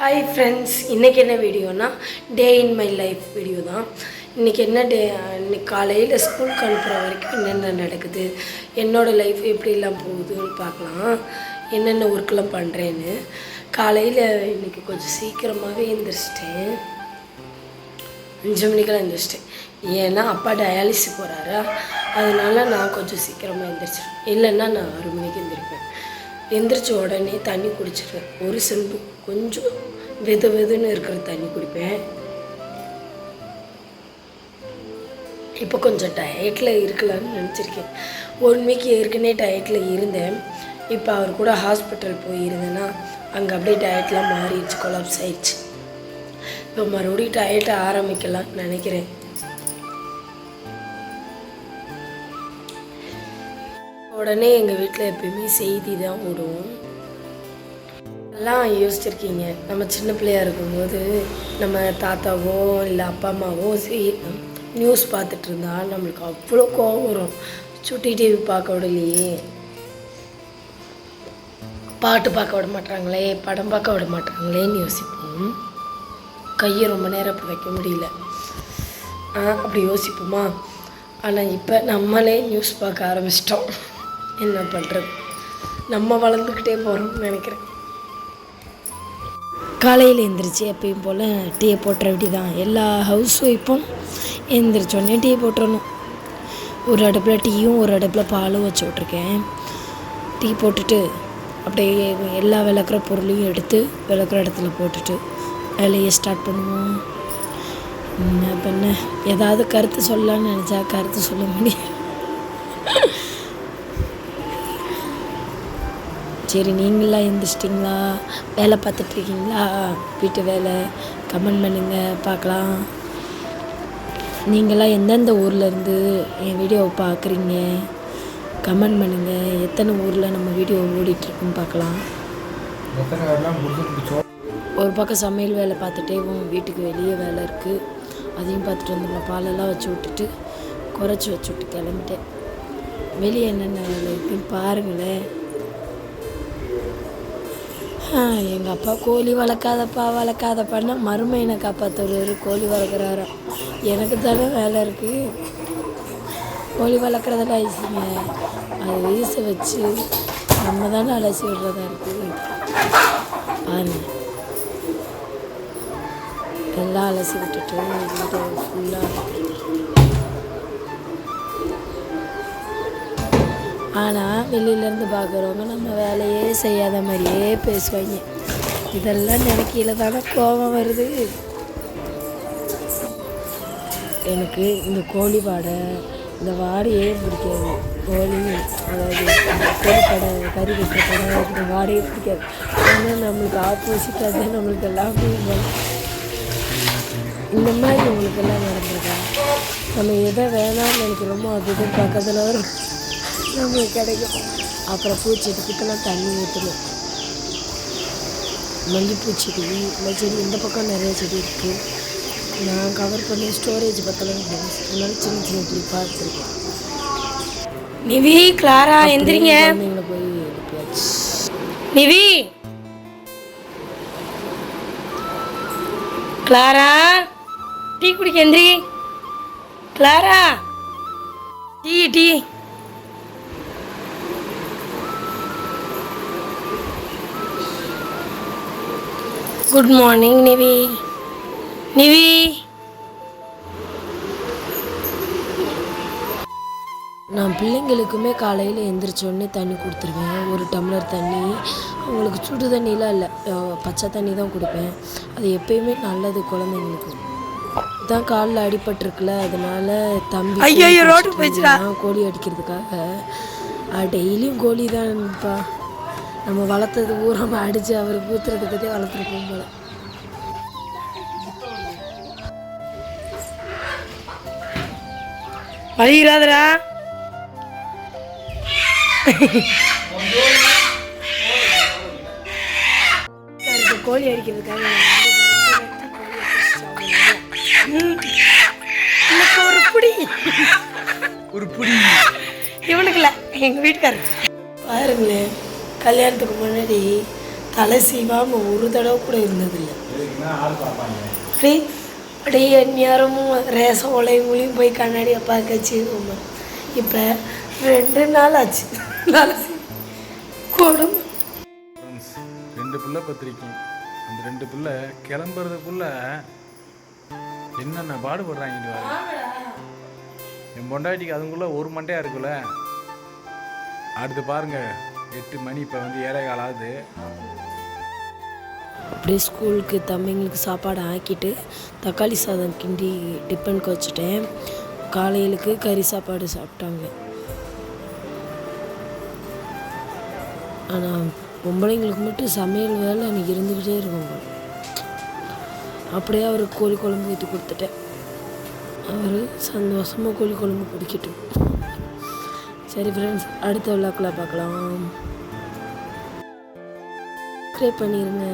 Hi friends இன்றைக்கி என்ன வீடியோனா day in my life video தான் இன்றைக்கி என்ன டே இன்னைக்கு காலையில் ஸ்கூலுக்கு அனுப்புகிற வரைக்கும் என்னென்ன நடக்குது என்னோடய லைஃப் எப்படிலாம் போகுதுன்னு பார்க்கலாம். என்னென்ன ஒர்க்கெலாம் பண்ணுறேன்னு காலையில் இன்றைக்கி கொஞ்சம் சீக்கிரமாகவே எழுந்திரிச்சிட்டேன் அஞ்சு மணிக்கெல்லாம் எழுந்திரிச்சிட்டேன் ஏன்னா அப்பா டயாலிசிஸ் போகிறாரா அதனால நான் கொஞ்சம் சீக்கிரமாக எழுந்திரிச்சிட்டேன் இல்லைன்னா நான் ஆறு மணிக்கு எழுந்திரிப்பேன் எந்திரிச்ச உடனே தண்ணி குடிச்சிருவேன். ஒரு செம்பு. கொஞ்சம் வெது வெதுன்னு இருக்கிற தண்ணி குடிப்பேன். இப்போ கொஞ்சம் டயட்டில் இருக்கலாம்னு நினச்சிருக்கேன். ஒன் வீக் ஏற்கனவே டயட்டில் இருந்தேன். இப்போ அவர் கூட ஹாஸ்பிட்டல் போயிருந்தேன்னா அங்கே அப்படியே டயட்லாம் மாறிடுச்சு கொலாப்ஸ் ஆயிடுச்சு. இப்போ மறுபடியும் டயட்டை ஆரம்பிக்கலாம்னு நினைக்கிறேன். உடனே எங்கள் வீட்டில் எப்பயுமே செய்தி தான் ஓடும். எல்லாம் யோசிச்சிருக்கீங்க. நம்ம சின்ன பிள்ளையா இருக்கும்போது நம்ம தாத்தாவோ இல்லை அப்பா அம்மாவோ செய் நியூஸ் பார்த்துட்டு இருந்தா நம்மளுக்கு அவ்வளோ கோவம் வரும். சுட்டி டிவி பார்க்க விடலையே. பாட்டு பார்க்க விட மாட்டாங்களே படம் பார்க்க விட மாட்டாங்களேன்னு யோசிப்போம். கையை ரொம்ப நேரம் இப்போ வைக்க முடியல. ஆ, அப்படி யோசிப்போமா? ஆனால் இப்போ நம்மளே நியூஸ் பார்க்க ஆரம்பிச்சிட்டோம். என்ன பண்ணுறது நம்ம வளர்ந்துக்கிட்டே போகிறோம்னு நினைக்கிறேன். காலையில் எழுந்திரிச்சு எப்பயும் போல் டீயை போட்டுற வேண்டியதான் எல்லா ஹவுஸ் ஒய்ஃபும் எழுந்திரிச்சோடனே டீ போட்டுறணும். ஒரு அடுப்பில் டீயும் ஒரு அடுப்பில் பாலும் வச்சு விட்ருக்கேன் டீ போட்டுட்டு அப்படியே எல்லா விளக்குற பொருளையும் எடுத்து விளக்குற இடத்துல போட்டுட்டு வேலையை ஸ்டார்ட் பண்ணுவோம். என்ன பண்ண? ஏதாவது கருத்து சொல்லலாம்னு நினச்சா கருத்து சொல்ல முடியும் சரி நீங்களாம் எழுந்திரிச்சிட்டிங்களா வேலை பார்த்துட்ருக்கீங்களா? வீட்டு வேலை கமெண்ட் பண்ணுங்கள் பார்க்கலாம். நீங்களாம் எந்தெந்த ஊரில் இருந்து என் வீடியோவை பார்க்குறீங்க? கமெண்ட் பண்ணுங்கள் எத்தனை ஊரில் நம்ம வீடியோ ஓடிட்டுருக்குன்னு பார்க்கலாம். ஒரு பக்கம் சமையல் வேலை பார்த்துட்டே உன் வீட்டுக்கு வெளியே வேலை இருக்குது அதையும் பார்த்துட்டு வந்துடலாம் பாலெல்லாம் வச்சு விட்டுட்டு குறைச்சி வச்சு விட்டு கிளம்பிட்டேன். வெளியே என்னென்ன வேலை இருக்குன்னு பாருங்களேன். எங்கள் அப்பா கோழி வளர்க்காதப்பா வளர்க்காதப்பான்னா மருமையினை காப்பாற்றுறவர் கோழி வளர்க்குறாராம் எனக்கு தானே வேலை இருக்குது கோழி வளர்க்குறதெல்லாம் ஈஸிங்க. அது வீச வச்சு நம்ம தானே அலசி விடுறதா இருக்குது பாருங்க. எல்லாம் அலசி விட்டுட்டு வீட்டை ஃபுல்லாக ஆனால் வெளியிலேருந்து பார்க்குறவங்க நம்ம வேலையே செய்யாத மாதிரியே பேசுவாங்க. இதெல்லாம் நினைக்கையில் தானே கோபம் வருது. எனக்கு இந்த கோழி பாடை இந்த வாடையே பிடிக்காது. கோழி அதாவது கோழி கடை கறி வைக்கிற படம் இந்த வாடையே பிடிக்காது. ஆனால் நம்மளுக்கு ஆப்போசிட்டாக அது நம்மளுக்கு எல்லாமே இந்த மாதிரி உங்களுக்கு எல்லாம் நடந்திருக்கா நம்ம எதை வேணாம்னு நினைக்கிறோமோ அது பக்கத்தில் வரும். நம்மளுக்கு கிடைக்கும். அப்புறம் பூச்செடிக்குலாம் தண்ணி ஊற்றணும். மல்லிப்பூ செடி இந்த செடி இந்த பக்கம் நிறைய செடி இருக்குது நான் கவர் பண்ணி ஸ்டோரேஜ் பத்தலாம் அதனால சின்ன சின்ன செடி பார்த்துருக்கேன். நிவி கிளாரா எந்திரிங்க. போய் நிவி. கிளாரா டீ குடிக்க எந்திரி. Clara. Tea tea. Good morning Nivi Nivi நான் பிள்ளைங்களுக்குமே காலையில் எந்திரிச்சோடனே தண்ணி கொடுத்துருவேன். ஒரு டம்ளர் தண்ணி. அவங்களுக்கு சுடு தண்ணிலாம் இல்லை. பச்சை தண்ணி தான் கொடுப்பேன். அது எப்பயுமே நல்லது குழந்தைங்களுக்கு. தான் காலில் அடிபட்டிருக்குல அதனால தம்பி கோழி அடிக்கிறதுக்காக. டெய்லியும் கோழி தான்ப்பா. நம்ம வளர்த்தது ஊரம் அடித்து அவருக்கு ஊற்றுறதுக்கே வளர்த்துருப்போம் போல. அவருக்கு கோழி அடிக்கிறதுக்காக ஒரு புடி. ஒரு புடி. இவனுக்கு இல்லை எங்கள் வீட்டுக்காரர். பாருங்களேன். கல்யாணத்துக்கு முன்னாடி தலை சீவாமல் ஒரு தடவை கூட இருந்ததில்லை. அப்படி அப்படியே நேரமும் ரேசம் உலையும் மூலியும் போய் கண்ணாடியை பார்க்க வச்சு இப்போ ரெண்டு நாள் ஆச்சு. தலை கொடுமை. ரெண்டு பிள்ளை பத்திரிக்கை அந்த ரெண்டு பிள்ளை கிளம்புறதுக்குள்ள என்னென்ன பாடுபடுறாங்க என் பொண்டாட்டிக்கு அதுக்குள்ளே ஒரு மண்டையாக இருக்குல்ல? அடுத்து பாருங்கள் எட்டு மணி இப்போ வந்து ஏழை கால் அப்படியே ஸ்கூலுக்கு தம்பிங்களுக்கு சாப்பாடு ஆக்கிட்டு தக்காளி சாதம் கிண்டி டிஃபனுக்கு வச்சுட்டேன் காலையிலுக்கு கறி சாப்பாடு சாப்பிட்டாங்க. ஆனால் பொம்பளைங்களுக்கு மட்டும் சமையல் வேலை எனக்கு இருந்துக்கிட்டே இருக்கும் அப்படியே அவருக்கு கோழி குழம்பு ஊற்றி கொடுத்துட்டேன். அவர் சந்தோஷமாக கோழி குழம்பு குடிக்கட்டும். சரி ஃப்ரெண்ட்ஸ் அடுத்த விழாக்குள்ளே பார்க்கலாம். சப்ஸ்கிரைப் பண்ணிடுங்க